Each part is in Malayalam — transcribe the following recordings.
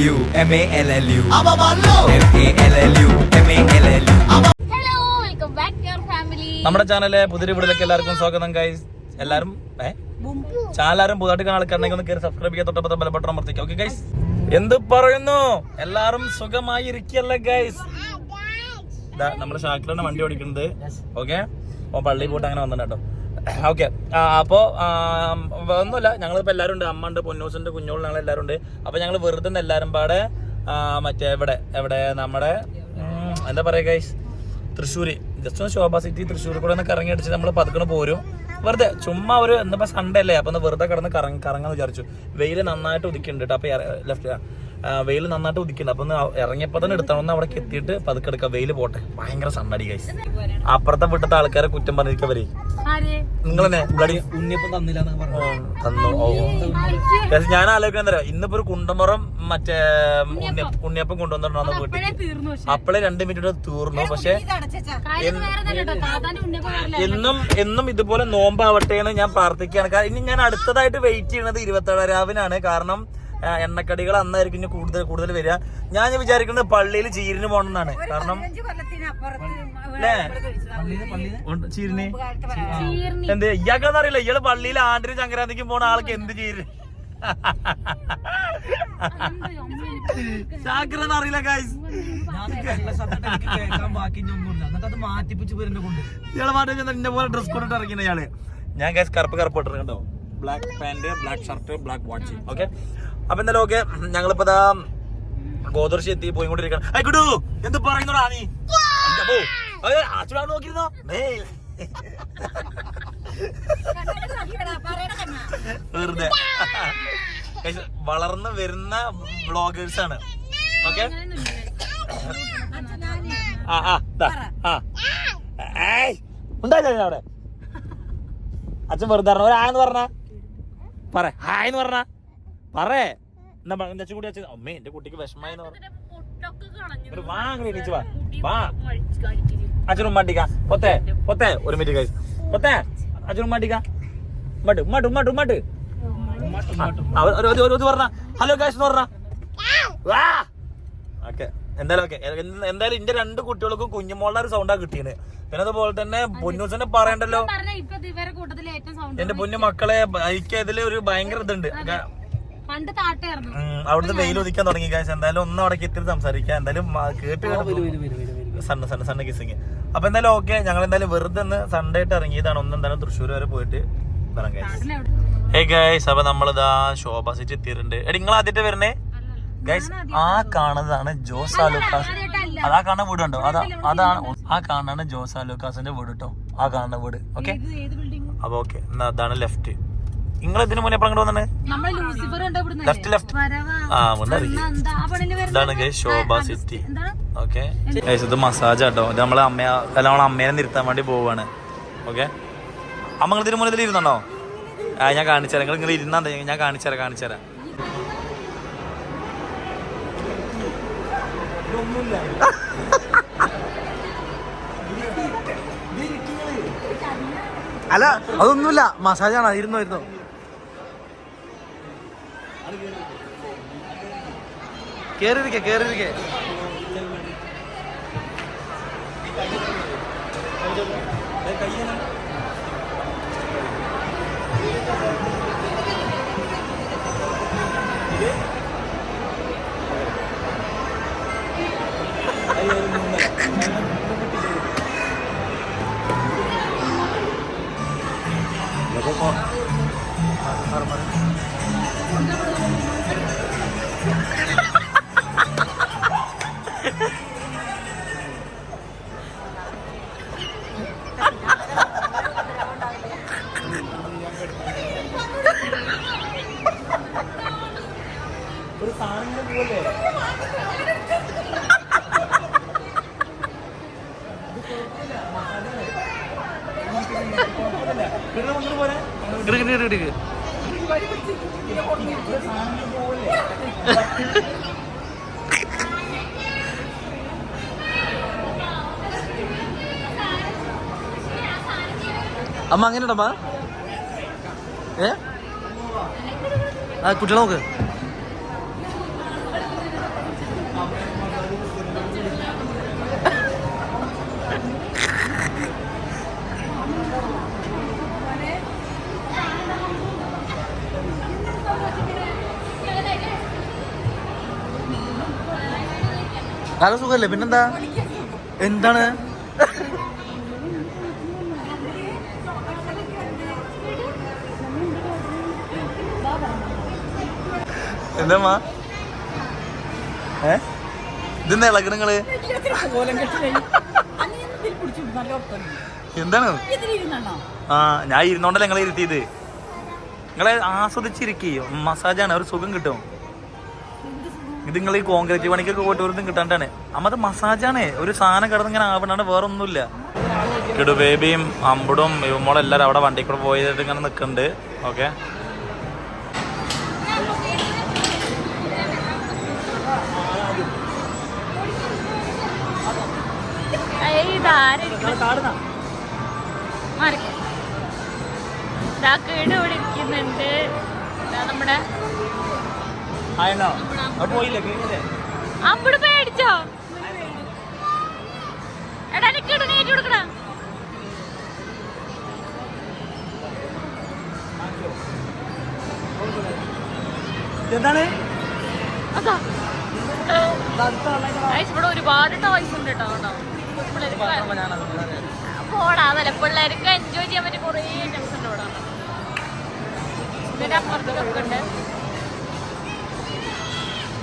U M A L L U. M A L L U M A L L U. നമ്മുടെ ചാനലിലെ പുതിയ വീടിലേക്ക് എല്ലാവർക്കും സ്വാഗതം ഗൈസ് എല്ലാരും ഏ? ചാനലാരും പുതുതായിട്ട് കാണാൻ ആൾക്കാരുണ്ടെങ്കിൽ ഒന്ന് കയറി സബ്സ്ക്രൈബ് ചെയ്യാൻ തൊട്ടപ്പുറത്തെ ബട്ടൺ അമർത്തിക്കുക. ഓക്കെ ഗൈസ് എന്ത് പറയുന്നു? എല്ലാരും സുഖമായി ഇരിക്കല്ലേ ഗൈസ് നമ്മുടെ ഷാക്കിലാണ് വണ്ടി ഓടിക്കുന്നത്. ഓക്കെ അപ്പൊ പള്ളി പോയിട്ട് അങ്ങനെ വന്നിട്ട് ഓക്കെ അപ്പോ ആ, ഒന്നുമില്ല ഞങ്ങളിപ്പോൾ എല്ലാവരും ഉണ്ട്. അമ്മ ഉണ്ട് പൊന്നൂസുണ്ട് കുഞ്ഞോൾ ഞങ്ങൾ എല്ലാവരും ഉണ്ട്. അപ്പൊ ഞങ്ങൾ വെറുതെ എല്ലാവരും പാടെ മറ്റേ എവിടെ എവിടെ നമ്മുടെ എന്താ പറയുക ഗൈസ് തൃശ്ശൂര്. ജസ്റ്റ് ഒന്ന് ശോഭ സിറ്റി തൃശ്ശൂർ കൂടെ ഒന്ന് കറങ്ങി അടിച്ച് നമ്മൾ പതുക്കണ പോരും. വെറുതെ ചുമ്മാ ഒരു എന്താ സൺഡേ അല്ലേ? അപ്പൊ ഒന്ന് വെറുതെ കിടന്ന് കറങ്ങി കറങ്ങാന്ന് വിചാരിച്ചു. വെയിൽ നന്നായിട്ട് ഉദിക്കുന്നുണ്ട് കേട്ടോ അപ്പൊ ലെഫ്റ്റ് വെയിൽ നന്നായിട്ട് ഉദിക്കുന്നുണ്ട്. അപ്പൊ ഒന്ന് ഇറങ്ങിയപ്പോ തന്നെ എടുത്തോണ്ട് അവിടെ എത്തിയിട്ട് പതുക്കെ എടുക്കാം. വെയിൽ പോട്ടെ. ഭയങ്കര സണ്ണടി കൈസ് അപ്പുറത്തെ വീട്ടത്തെ ആൾക്കാരെ കുറ്റം പറഞ്ഞിരിക്കവരെ. നിങ്ങൾ തന്നെ ഉണ്ണിയപ്പം തന്നില്ല തന്നു. ഓ. ഞാൻ ആലോചിക്കാൻ തരാം ഇന്നിപ്പോ ഒരു കുണ്ടമറം മറ്റേ ഉണ്ണിയപ്പം. കൊണ്ടുവന്നിട്ടുണ്ടോ വീട്ടിൽ? അപ്പളെ രണ്ട് മിനിറ്റ് തീർന്നു. പക്ഷെ എന്നും എന്നും ഇതുപോലെ നോമ്പാവട്ടെ എന്ന് ഞാൻ പ്രാർത്ഥിക്കുകയാണ്. കാരണം ഇനി ഞാൻ അടുത്തതായിട്ട് വെയിറ്റ് ചെയ്യണത് ഇരുപത്തേഴാം രാവിനാണ്. കാരണം എണ്ണക്കടികൾ അന്നായിരിക്കും ഇനി കൂടുതൽ കൂടുതൽ വരിക. ഞാൻ വിചാരിക്കുന്നത് പള്ളിയിൽ ചീരിന് പോകണമെന്നാണ് കാരണം ചീരിന്? എന്ത് ഇയാൾക്കൊന്നും അറിയില്ല? ഇയാൾ പള്ളിയിൽ ആണ്ടിന് സംക്രാന്തിക്കും പോണ ആൾക്ക് എന്ത് ചീര്? ചാക്രെന്ന് അറിയില്ല ഗൈസ് ഞാൻ ഇയാളെ മാറ്റി എന്നെ പോലെ ഡ്രസ് ഇയാൾ? ഗൈസ് കറുപ്പ് കറുപ്പ് ഇട്ടിട്ടുണ്ടോ black pant black shirt black watch okay അപ്പൊ എന്തായാലും ഓക്കെ ഞങ്ങളിപ്പോ ദാ ഗോദർശി എത്തി പോയിക്കൊണ്ടിരിക്കണം. ആയിക്കോട്ടു എന്ത് പറയുന്നോടാ നീ അച്ഛനാ നോക്കിയിരുന്നോ. വെറുതെ. വളർന്നു വരുന്ന ബ്ലോഗേഴ്സ് ആണ്. ഓക്കെ ആ ആ ആ. ഉണ്ടായില്ല അവിടെ? അച്ഛൻ വെറുതെ പറഞ്ഞ ഒരാന്ന് പറഞ്ഞ? പറ ഹായ് എന്ന് പറഞ്ഞ? പറേ. എന്നാ പറ, കൂടി അച്ഛൻ അമ്മേ എന്റെ കുട്ടിക്ക് വിഷമായി വാ അങ്ങനെ എണീച്ച് വാ. വാ. അച്ഛനും ഉമ്മാട്ടിക്ക പൊത്തേ പൊത്തേ ഒരു മിനിറ്റ് കഴിച്ചു പൊത്തേ അച്ഛനും ഉമ്മാട്ടിക്ക ഉമ്മാട്ട് ഉമ്മാട്ട് ഉമ്മാട്ട് ഉമ്മാട്ട്. ഹലോ ഗായ്സ് എന്ന് പറഞ്ഞ. ഓക്കെ എന്തായാലും ഓക്കെ. എന്തായാലും എന്റെ രണ്ട് കുട്ടികൾക്കും കുഞ്ഞുമോളുടെ ഒരു സൗണ്ടാ കിട്ടിയത് പിന്നെ അതുപോലെ തന്നെ പൊന്നൂസനെ പറയണ്ടല്ലോ? എന്റെ പൊന്നു മക്കളെ എനിക്ക് ഇതിൽ ഒരു ഭയങ്കര ഇതുണ്ട്. പണ്ട് അവിടുന്ന് വെയിൽ ഒതിക്കാൻ തുടങ്ങി കാശ് എന്തായാലും ഒന്നും അവിടെ ഇത്തിരി സംസാരിക്കാം. എന്തായാലും കേട്ട് സണ്ണ് സണ്ണ് സണ്ണ് കിസിങ് അപ്പൊ എന്തായാലും ഓക്കെ ഞങ്ങൾ എന്തായാലും വെറുതെ ഒന്ന് സൺഡേ ആയിട്ട് ഇറങ്ങിയതാണ്. ഒന്ന് എന്തായാലും തൃശ്ശൂർ വരെ പോയിട്ട് വരാം ഗൈസ് ഹേ ഗൈസ് അപ്പൊ നമ്മളിതാ ശോഭ സിറ്റ് എത്തിയിട്ടുണ്ട്. എടി നിങ്ങൾ ആദ്യത്തെ വരണേ ഗൈസ് ആ കാണുന്നതാണ് ജോസ് ആലുക്കാസ് അതാ കാണുന്ന വീട് ഉണ്ടോ അതാ അതാണ് ആ കാണുന്നതാണ് ജോസ് ആലുക്കാസിന്റെ വീട് കേട്ടോ. ആ കാണുന്ന വീട് ഓക്കെ അപ്പൊ ഓക്കെ എന്നാ അതാണ് ലെഫ്റ്റ് നിങ്ങൾ ഇതിന് മുന്നേ എപ്പോഴും വന്നെ? നമ്മൾ ലൂസിഫർ ഉണ്ട് ഇവിടുന്ന്? ലെഫ്റ്റ് ലെഫ്റ്റ് ആ ഇതാണ് ശോഭ സിറ്റി ഓക്കെ ഇത് മസാജ് ആട്ടോ. ഇത് നമ്മളെ അമ്മയെ അല്ല നമ്മളെ അമ്മേനെ നിർത്താൻ വേണ്ടി പോവാണ്. ഓക്കെ അമ്മ നിങ്ങൾ ഇതിന് മുന്നേ ഇതിൽ ഇരുന്നുണ്ടോ ആ ഞാൻ കാണിച്ചുതരാം നിങ്ങൾ നിങ്ങൾ ഇരുന്നാ. ഞാൻ കാണിച്ചുതരാം കാണിച്ചുതരാം അല്ല അതൊന്നുമില്ല. മസാജാണ് ഇരുന്നോ ഇരുന്നോ? കേറിയിരിക്കെ കേറിയിരിക്കെ. ഇടുക്ക് ഇടുക്ക് അമ്മ? ഏ? ആ കുട്ടികളെ നോക്ക്. നല്ല സുഖല്ലേ പിന്നെന്താ? എന്താണ്? എന്താ ഏ? ഇതെന്താ നിങ്ങൾ? എന്താണ്? ആ ഞാൻ ഇരുന്നോണ്ടല്ലേ നിങ്ങളെ ഇരുത്തിയത്. നിങ്ങളെ ആസ്വദിച്ചിരിക്കേ മസാജാണ് ഒരു സുഖം കിട്ടും. ഇത് നിങ്ങൾ ഈ കോൺക്രീറ്റ് പണിക്കൊക്കെ പോയിട്ട് ഇതും കിട്ടാണ്ടാണ്. അമ്മത് മസാജാണ്. ഒരു സാധനം കിടന്ന് ഇങ്ങനെ ആവണാണ് വേറെ ഒന്നുമില്ല കിടു ബേബിയും അമ്പുടും ഇവമോളും എല്ലാവരും അവിടെ വണ്ടി കൂടെ പോയിട്ട് ഇങ്ങനെ നിൽക്കുന്നുണ്ട് ഓക്കെ? ഇവിടെ ഇരിക്കുന്നുണ്ട്. ദാ അവിടെ പോയില്ലേ? കേട്ടില്ലേ അമ്പട് പേടിച്ചോ എടാ എനിക്ക് ഇട നീറ്റ് കൊടുക്കടാ. എന്താണ് ഇവിടെ ഒരുപാട് ടോയ്സ് ഉണ്ട് കേട്ടോ പോടാ അതല്ല. പിള്ളേർക്ക് എൻജോയ് ചെയ്യാൻ പറ്റിയ കുറേ ഐറ്റംസ് ഉണ്ട് ഇവിടെ. ഇതിന്റെ അപ്പുറത്തൊക്കെ ഉണ്ട്.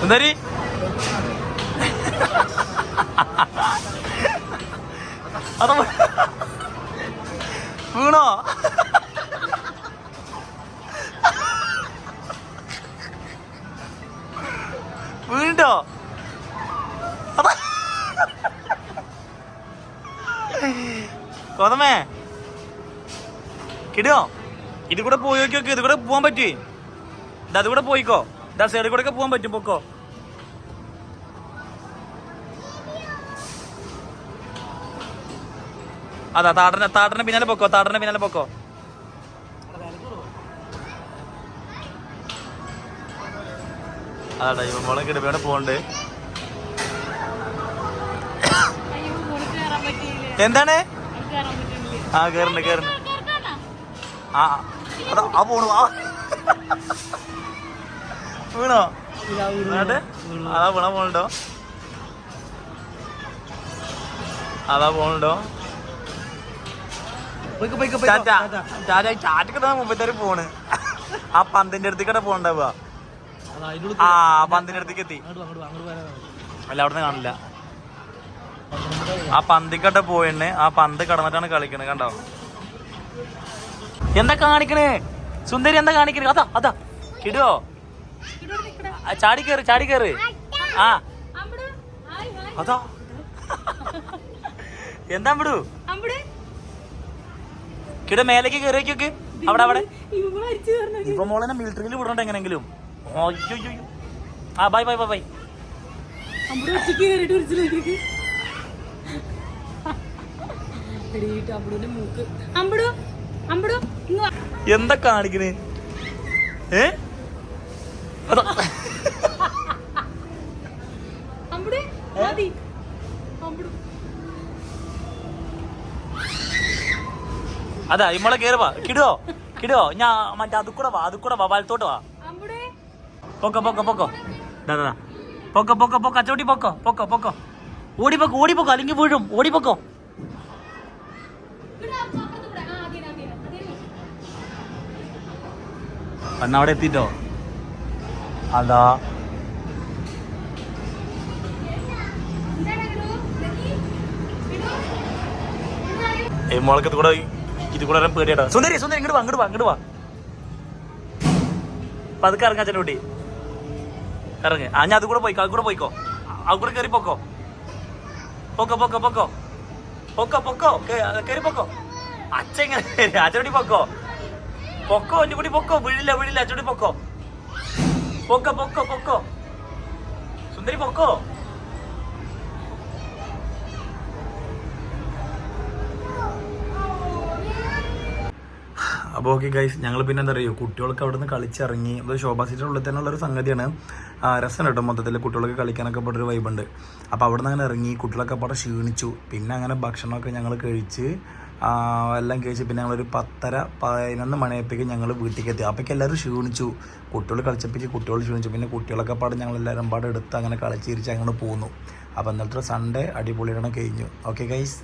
സുന്ദരി. അത വീണോ? വീണ്ടോ. കോതമേ കിടോ? ഇത് കൂടെ പോയി നോക്കി നോക്കി ഇത് കൂടെ പോവാൻ പറ്റുവേ. ഇത് അത് കൂടെ പോയിക്കോ. ഇതാ സൈഡിൽ കൂടെ ഒക്കെ പോവാൻ പറ്റും പൊക്കോ. അതാ താടന താടന പിന്നാലെ പൊക്കോ താടന പിന്നാലെ പൊക്കോ. അതാ ഇവ മോളെ കിടപ്പിയോടെ പോണ്ട് എന്താണ്? ആ കേറുണ്ട് കേറുണ്ട്. ആ അതാ ആ പോണു ആ. വീണോ? അതാ വീണ പോണുണ്ടോ? അതാ പോണുണ്ടോ? ചാറ്റക്ക് മുമ്പത്തേര് പോണ്. ആ പന്തിന്റെ അടുത്തേക്കടെ പോണ്ടാവുക ഇതിനുള്ളിൽ ആ പന്തിന്റെ അടുത്തേക്ക് എത്തി. അല്ല അവിടെ കാണില്ല. ആ പന്തിക്കട്ടെ പോയിണ് ആ പന്ത് കടന്നിട്ടാണ് കളിക്കണേ കണ്ടോ? എന്താ കാണിക്കണേ? സുന്ദരി എന്താ കാണിക്കണേ? അതാ അതാ. കിടുവോ ചാടി കയറി ചാടി കയറി ആ. അതാ. എന്താ വിടൂ അമ്പട് കിട മേലേക്ക് കയറിയൊക്കെ അവിടെ അവിടെ. പറഞ്ഞു ഇപ്പൊ മോളെ മിലിറ്ററിയിൽ വിടണ്ട എങ്ങനെങ്കിലും. ആ ബൈ ബൈ ബൈ ബൈ. എന്താ കാണിക്കണേ? ഏ? അതാ. അമ്പട് അതാ ഇമ്മളെ കേറുവാ കിടുവോ കിടുവോ ഞാൻ മറ്റേ അത് കൂടെ വാ അത് കൂടെ വാ വലത്തോട്ട് വാ. പൊക്കോ പൊക്കോ പൊക്കോ. ദാ. പൊക്കോ പൊക്കോ പൊക്കോ അച്ചോട്ടി പൊക്കോ പൊക്കോ പൊക്കോ. ഓടി പൊക്കോ ഓടി പൊക്കോ അല്ലെങ്കിൽ വീഴും. ഓടി പൊക്കോ. ഇവിടെ അപ്പുറത്ത് കൂടെ. ആ അതെ അതെ അതെ അവിടെ എത്തിട്ടോ? അതാ. മോൾക്ക് കൂടെ ഇത് കൂടെ വരാൻ പേടിയാട്ടോ സുന്ദരി സുന്ദരി ഇങ്ങോട്ട് വാ ഇങ്ങോട്ട് വാ ഇങ്ങോട്ട് വാ. പതുക്കെ ഇറങ്ങാ ചെല്ലുട്ടി ഇറങ്ങ്. ആ ഞാൻ അത് കൂടെ പോയിക്കോ അത് കൂടെ പോയിക്കോ. അത് കൂടെ കയറി പൊക്കോ. പൊക്കോ പൊക്കോ പൊക്കോ. പൊക്കോ പൊക്കോ. കയറി പൊക്കോ. അച്ഛ ഇങ്ങനെ അച്ചോട്ടി പൊക്കോ. പൊക്കോ എന്റെ കൂടി പൊക്കോ. വീഴില്ല വീഴില്ല. അച്ചോട്ടി പൊക്കോ. പൊക്കോ പൊക്കോ പൊക്കോ. സുന്ദരി പൊക്കോ. അപ്പോൾ ഓക്കെ ഗൈസ് ഞങ്ങൾ പിന്നെ എന്താ പറയുക കുട്ടികൾക്ക് അവിടെ നിന്ന് കളിച്ചിറങ്ങി. അത് ശോഭാ സീറ്റിന്റെ ഉള്ളിൽ തന്നെ ഉള്ളൊരു സംഗതിയാണ്. രസം കേട്ടോ മൊത്തത്തിൽ കുട്ടികൾക്ക് കളിക്കാനൊക്കെ പെട്ടൊരു വൈബുണ്ട് അപ്പോൾ അവിടെ നിന്ന് അങ്ങനെ ഇറങ്ങി കുട്ടികളൊക്കെ അവിടെ ക്ഷീണിച്ചു. പിന്നെ അങ്ങനെ ഭക്ഷണമൊക്കെ ഞങ്ങൾ കഴിച്ച് എല്ലാം കഴിച്ച് പിന്നെ ഞങ്ങളൊരു പത്തര പതിനൊന്ന് മണിയപ്പോഴേക്കും ഞങ്ങൾ വീട്ടിലേക്ക് എത്തി അപ്പോഴേക്കും എല്ലാവരും ക്ഷീണിച്ചു. കുട്ടികൾ കളിച്ചപ്പോഴേക്ക് കുട്ടികൾ ക്ഷീണിച്ചു. പിന്നെ കുട്ടികളൊക്കെ പാടെ ഞങ്ങൾ എല്ലാവരും പാടെ എടുത്ത് അങ്ങനെ കളിച്ചിരിച്ച് അങ്ങനെ പോന്നു. അപ്പോൾ ഇന്നലത്തെ സൺഡേ അടിപൊളിയാണ് കഴിഞ്ഞു. Okay guys